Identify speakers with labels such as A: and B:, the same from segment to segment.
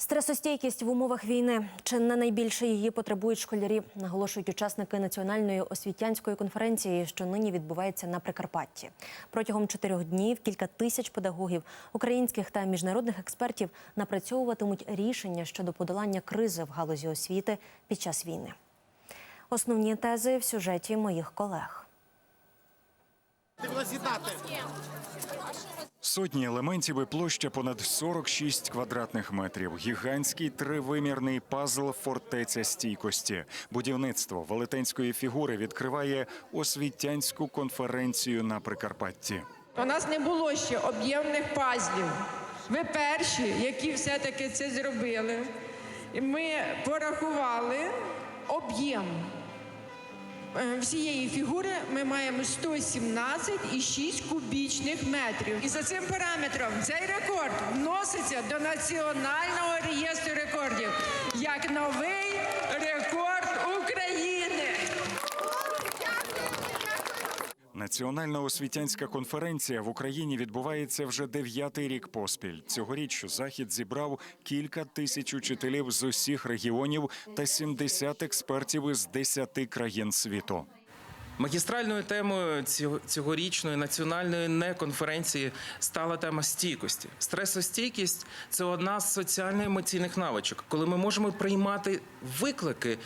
A: Стресостійкість в умовах війни чи не найбільше її потребують школярі, наголошують учасники національної освітянської конференції, що нині відбувається на Прикарпатті. Протягом чотирьох днів кілька тисяч педагогів, українських та міжнародних експертів напрацьовуватимуть рішення щодо подолання кризи в галузі освіти під час війни. Основні тези в сюжеті моїх колег.
B: Сотні елементів і площа понад 46 квадратних метрів. Гігантський тривимірний пазл фортеця стійкості. Будівництво велетенської фігури відкриває освітянську конференцію на Прикарпатті.
C: У нас не було ще об'ємних пазлів. Ви перші, які все-таки це зробили. Ми порахували об'єм всієї фігури. Ми маємо 117,6 кубічних метрів. І за цим параметром цей рекорд вноситься до національного реєстру рекордів як новий рекорд України.
B: Національна освітянська конференція в Україні відбувається вже дев'ятий рік поспіль. Цьогоріч захід зібрав кілька тисяч учителів з усіх регіонів та 70 експертів із 10 країн світу.
D: Магістральною темою цього- цьогорічної національної неконференції стала тема стійкості. Стресостійкість це одна з соціально-емоційних навичок, коли ми можемо приймати виклики,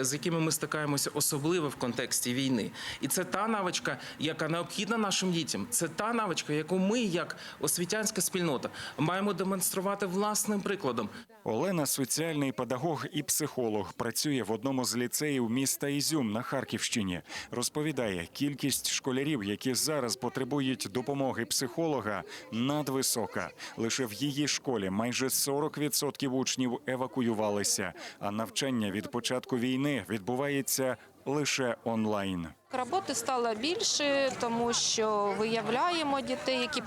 D: з якими ми стикаємося, особливо в контексті війни. І це та навичка, яка необхідна нашим дітям. Це та навичка, яку ми, як освітянська спільнота, маємо демонструвати власним прикладом.
B: Олена соціальний педагог і психолог. Працює в одному з ліцеїв міста Ізюм на Харківщині. Розповідає, кількість школярів, які зараз потребують допомоги психолога, надвисока. Лише в її школі майже 40% учнів евакуювалися, а навчання від початку війни відбувається лише онлайн.
E: Роботи стало більше, тому що виявляємо дітей, які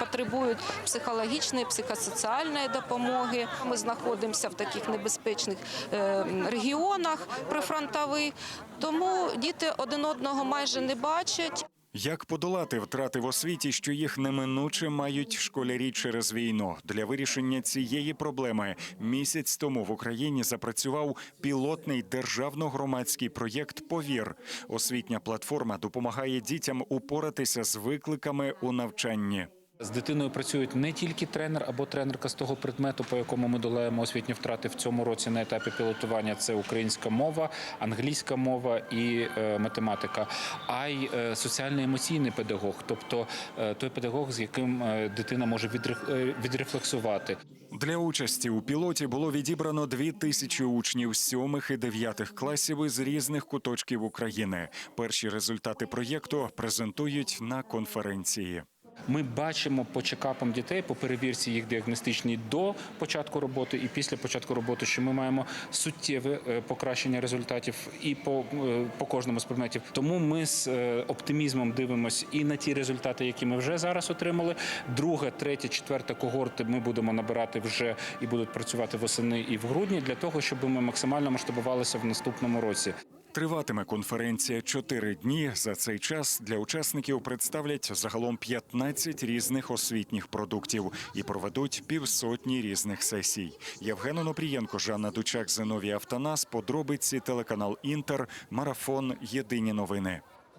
E: потребують психологічної, психосоціальної допомоги. Ми знаходимося в таких небезпечних е, регіонах прифронтових, тому діти один одного майже не бачать.
B: Як подолати втрати в освіті, що їх неминуче мають школярі через війну? Для вирішення цієї проблеми місяць тому в Україні запрацював пілотний державно-громадський проєкт Повір. Освітня платформа допомагає дітям упоратися з викликами у навчанні.
F: З дитиною працюють не тільки тренер або тренерка з того предмету, по якому ми долаємо освітні втрати в цьому році на етапі пілотування. Це українська мова, англійська мова і е, математика, а й е, соціально-емоційний педагог, тобто е, той педагог, з яким дитина може відре- відрефлексувати.
B: Для участі у пілоті було відібрано дві тисячі учнів сьомих і дев'ятих класів із різних куточків України. Перші результати проєкту презентують на конференції.
F: Ми бачимо по чекапам дітей, по перевірці їх діагностичній до початку роботи і після початку роботи, що ми маємо суттєве е, покращення результатів і по, е, по кожному з предметів. Тому ми з е, оптимізмом дивимося і на ті результати, які ми вже зараз отримали. Друга, третя, четверта когорти ми будемо набирати вже і будуть працювати восени і в грудні для того, щоб ми максимально масштабувалися в наступному році.
B: Триватиме конференція чотири дні. За цей час для учасників представлять загалом 15 різних освітніх продуктів і проведуть півсотні різних сесій. Євген Онопрієнко, Жанна Дучак, Зиновій Автонас. Подробиці телеканал Інтер. Марафон. Єдині новини.